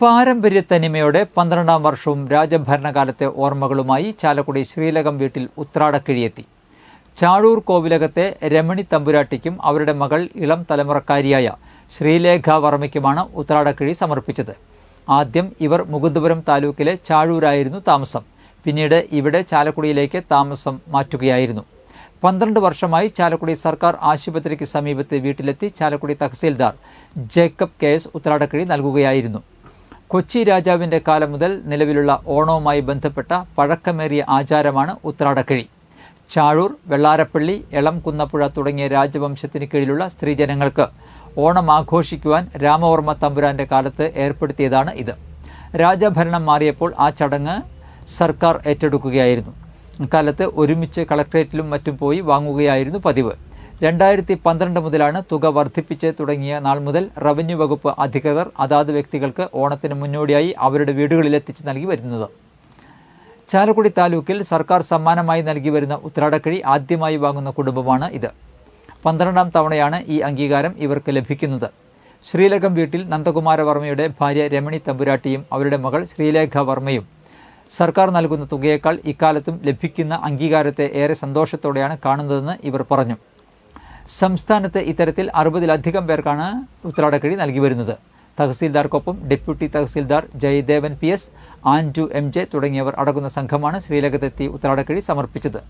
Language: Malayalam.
പാരമ്പര്യ തനിമയോടെ പന്ത്രണ്ടാം വർഷവും രാജഭരണകാലത്തെ ഓർമ്മകളുമായി ചാലക്കുടി ശ്രീലകം വീട്ടിൽ ഉത്രാടക്കിഴിയെത്തി. ചാഴൂർ കോവിലകത്തെ രമണി തമ്പുരാട്ടിക്കും അവരുടെ മകൾ ഇളം തലമുറക്കാരിയായ ശ്രീലേഖ വർമ്മയ്ക്കുമാണ് ഉത്രാടക്കിഴി സമർപ്പിച്ചത്. ആദ്യം ഇവർ മുകുന്ദപുരം താലൂക്കിലെ ചാഴൂരായിരുന്നു താമസം. പിന്നീട് ഇവിടെ ചാലക്കുടിയിലേക്ക് താമസം മാറ്റുകയായിരുന്നു. പന്ത്രണ്ട് വർഷമായി ചാലക്കുടി സർക്കാർ ആശുപത്രിക്ക് സമീപത്തെ വീട്ടിലെത്തി Chalakudy tahsildar Jacob K S ഉത്രാടക്കിഴി നൽകുകയായിരുന്നു. കൊച്ചി രാജാവിന്റെ കാലം മുതൽ നിലവിലുള്ള ഓണവുമായി ബന്ധപ്പെട്ട പഴക്കമേറിയ ആചാരമാണ് ഉത്രാടക്കിഴി. ചാഴൂർ വെള്ളാരപ്പള്ളി എളം കുന്നപ്പുഴ തുടങ്ങിയ രാജവംശത്തിന് കീഴിലുള്ള സ്ത്രീജനങ്ങൾക്ക് ഓണം ആഘോഷിക്കുവാൻ രാമവർമ്മ തമ്പുരാന്റെ കാലത്ത് ഏർപ്പെടുത്തിയതാണ് ഇത്. രാജഭരണം മാറിയപ്പോൾ ആ ചടങ്ങ് സർക്കാർ ഏറ്റെടുക്കുകയായിരുന്നു. അക്കാലത്ത് ഒരുമിച്ച് കളക്ട്രേറ്റിലും മറ്റും പോയി വാങ്ങുകയായിരുന്നു പതിവ്. രണ്ടായിരത്തി പന്ത്രണ്ട് മുതലാണ് തുക വർദ്ധിപ്പിച്ച് തുടങ്ങിയ നാൾ മുതൽ റവന്യൂ വകുപ്പ് അധികൃതർ അതാത് വ്യക്തികൾക്ക് ഓണത്തിന് മുന്നോടിയായി അവരുടെ വീടുകളിലെത്തിച്ച് നൽകി വരുന്നത്. ചാലക്കുടി താലൂക്കിൽ സർക്കാർ സമ്മാനമായി നൽകി വരുന്ന ഉത്രാടക്കിഴി ആദ്യമായി വാങ്ങുന്ന കുടുംബമാണ് ഇത്. പന്ത്രണ്ടാം തവണയാണ് ഈ അംഗീകാരം ഇവർക്ക് ലഭിക്കുന്നത്. ശ്രീലകം വീട്ടിൽ നന്ദകുമാരവർമ്മയുടെ ഭാര്യ രമണി തമ്പുരാട്ടിയും അവരുടെ മകൾ ശ്രീലേഖ വർമ്മയും. സർക്കാർ നൽകുന്ന തുകയേക്കാൾ ഇക്കാലത്തും ലഭിക്കുന്ന അംഗീകാരത്തെ ഏറെ സന്തോഷത്തോടെയാണ് കാണുന്നതെന്ന് ഇവർ പറഞ്ഞു. സംസ്ഥാനത്ത് ഇത്തരത്തിൽ അറുപതിലധികം പേർക്കാണ് ഉത്രാടക്കിഴി നൽകി വരുന്നത്. തഹസീൽദാർക്കൊപ്പം deputy tahsildar Jayadevan P S Anju M J തുടങ്ങിയവർ അടങ്ങുന്ന സംഘമാണ് ശ്രീലകത്തെത്തി ഉത്രാടക്കിഴി സമർപ്പിച്ചത്.